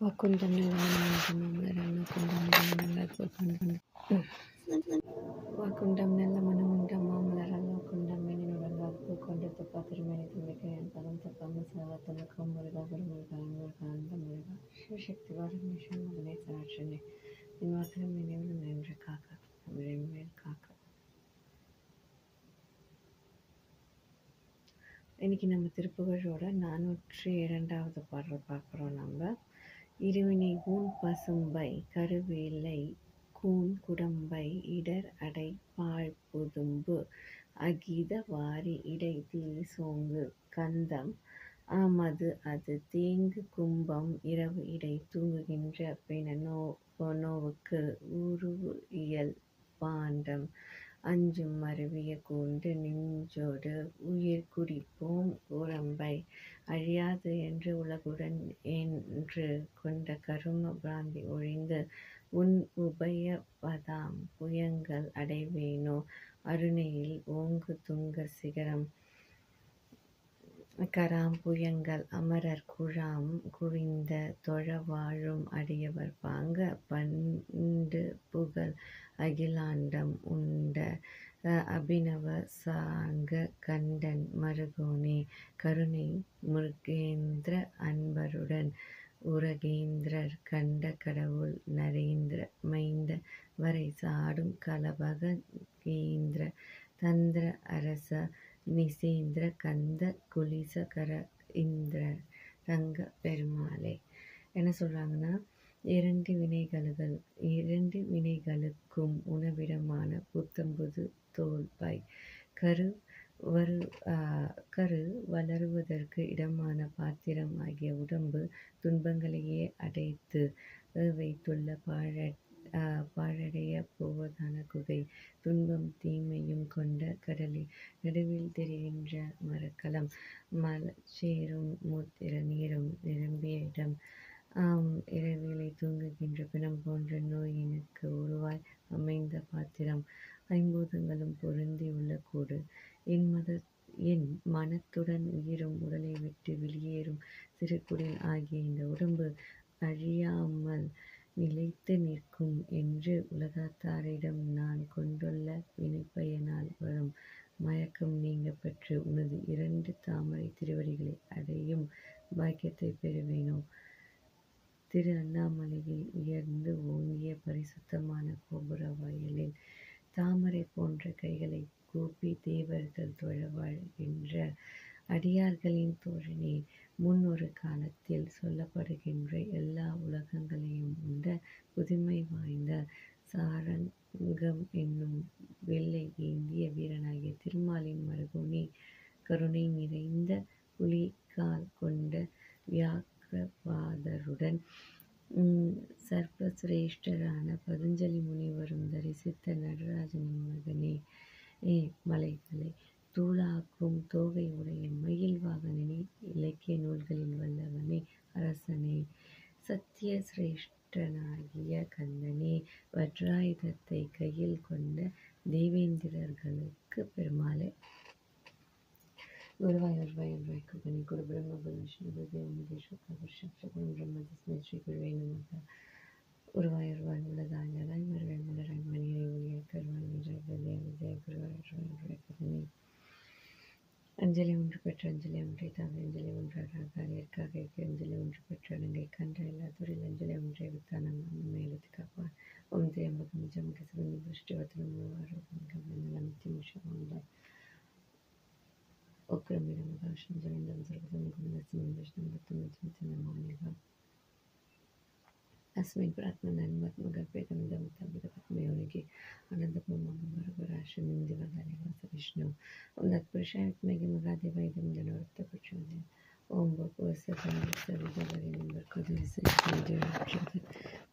وكنت من العالمين وكنت من العالمين தனக்கும் முருகா பெருமுருகா முருகா அந்த முருகா சிவசக்தி பரமேஸ்வரன் மகனே சராட்சனே என் வாக்கிலும் நினைவில் நின்று காக்க தமிழை மேல் காக்க இன்றைக்கி நம்ம திருப்புகழோட நானூற்றி இரண்டாவது பாடல் பார்க்குறோம் நம்ம இருவினை ஊன் பசும்பை கருவேலை கூன் குடம்பை இடர் அடை பாழ் புதும்பு அகித வாரி இடை தீ சோங்கு கந்தம் ஆமது அது தேங்கு கும்பம் இரவு இடை தூங்குகின்ற பின நோ நோவுக்கு உருவு இயல் பாண்டம் அஞ்சும் மருவிய கூண்டு நெஞ்சோடு உயிர் குடிப்போம் உடம்பை அழியாது என்று உலகுடன் என்று கொண்ட கரும பிராந்தி ஒழிந்து உன் உபயபதாம் புயங்கள் அடைவேனோ? அருணையில் ஓங்கு துங்க சிகரம். கராம் புயங்கள் அமரர் குழாம் குவிந்த தொழ வாழும் அடியவர் பாங்க பண்டு புகழ் அகிலாண்டம் உண்ட அபிநவ சாங்க கண்டன் மருகோனே கருணை முருகேந்திர அன்பருடன் உரகேந்திரர் கண்ட கடவுள் நரேந்திர மைந்த வரை சாடும் கலபக கேந்திர தந்திர அரச நிசேந்திர கந்த குலிசகர இந்திர ரங்க பெருமாளே. என்ன சொல்கிறாங்கன்னா இரண்டு வினைகளுகள் இரண்டு வினைகளுக்கும் உணவிடமான புத்தம்புது தோல்பாய். கரு வரு கரு வளருவதற்கு இடமான பாத்திரம் ஆகிய உடம்பு துன்பங்களையே அடைத்து வைத்துள்ள பாழ பாழடைய போவதான குகை துன்பம் தீமையும் கொண்ட கடலில் நடுவில் தெரிகின்ற மரக்கலம் மலச்சேரும் மூத்திர நீரும் நிரம்பிய இடம். இரவிலை தூங்குகின்ற பிணம் போன்ற நோயினுக்கு உருவாய் அமைந்த பாத்திரம். ஐம்பூதங்களும் பொருந்தி உள்ள கூடு. என் மத என் மனத்துடன் உயிரும் உடலை விட்டு வெளியேறும் சிறுகுடில் ஆகிய இந்த உடம்பு அழியாமல் நிலைத்து நிற்கும் என்று உலகத்தாரிடம் நான் கொண்டுள்ள வினைப்பயனால் வரும். மயக்கம் நீங்க பெற்று உனது இரண்டு தாமரை திருவடிகளை அடையும் பாக்கியத்தை பெறுவேனோ திரு அண்ணாமலையில் உயர்ந்து ஓங்கிய பரிசுத்தமான கோபுர வாயிலில் தாமரை போன்ற கைகளை கூப்பி தேவர்கள் தொழ வாழ்கின்ற அடியார்களின் தோழனே முன் ஒரு காலத்தில் சொல்லப்படுகின்ற எல்லா உலகங்களையும் உண்ட புதுமை வாய்ந்த சாரங்கம் என்னும் வெள்ளை ஏந்திய வீரனாகிய திருமாலின் மருகுனி கருணை நிறைந்த புலிகால் கொண்ட வியா வியாக்கிரபாதருடன் சர்வசிரேஷ்டரான பதஞ்சலி முனிவரும் தரிசித்த நடராஜனின் மகனே ஏ மலைகளை தூளாக்கும் தோகை உடைய மயில் வாகனனே இலக்கிய நூல்களில் வல்லவனே அரசனே சத்திய சிரேஷ்டனாகிய கந்தனே வஜ்ராயுதத்தை கையில் கொண்ட தேவேந்திரர்களுக்கு பெருமாளே गुरुवायूर वायुर्वाय कपनि गुरुब्रह्म गुरुविष्णु ഗുരുദേവോപദേശം ശാസ്ത്രഗുണം ബ്രഹ്മതസ്മൈ ശ്രീ ഗുരുവേ നമ ഉരുവായൂർവായുള്ളതായ രായ്മരവേമുള്ള രായ്മണിയായ യോഗിയായ കരുവായൂർ ജയദേവ വിജയ ഗുരുവായൂർ കരുണി അഞ്ജലി ஒன்று பெற்ற அஞ்சலி ஒன்றை தாங்க அஞ்சலி ஒன்றாக ஏற்காக இருக்க அஞ்சலி ஒன்று பெற்ற அடங்கை கன்ற எல்லாத்தூரில் அஞ்சலி ஒன்றை வித்தானம் நம்மை எழுதி காப்பான் ஓம் ஜெயம் பகம் ஜம் கசபந்தி புஷ்டி வத்தனம் ஆரோக்கியம் கவனம் நிமிஷம் உண்டாய் وأكرم بلا مباشر جميع المسرقة من كل الناس من بشر بطل جميع المعنيها अस्मिन् प्रात्मनन्मत्मगर्भेदमिदमुत्तमिदपत्मयोनिके अनन्तपुमानुमरपराशमिं दिवधारिवासविष्णु उन्नत्पुरुषायत्मगिमगादेवैदं जनवृत्तप्रचोदय ॐ भूपूर्वस्य सर्वस्य विद्यालयं वर्कोदयस्य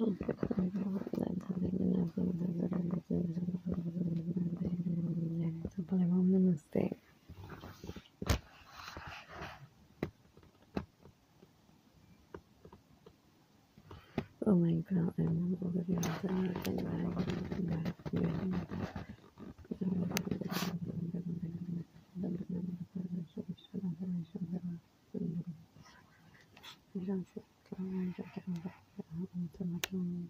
Oh my god, and we'll give you a I don't. 嗯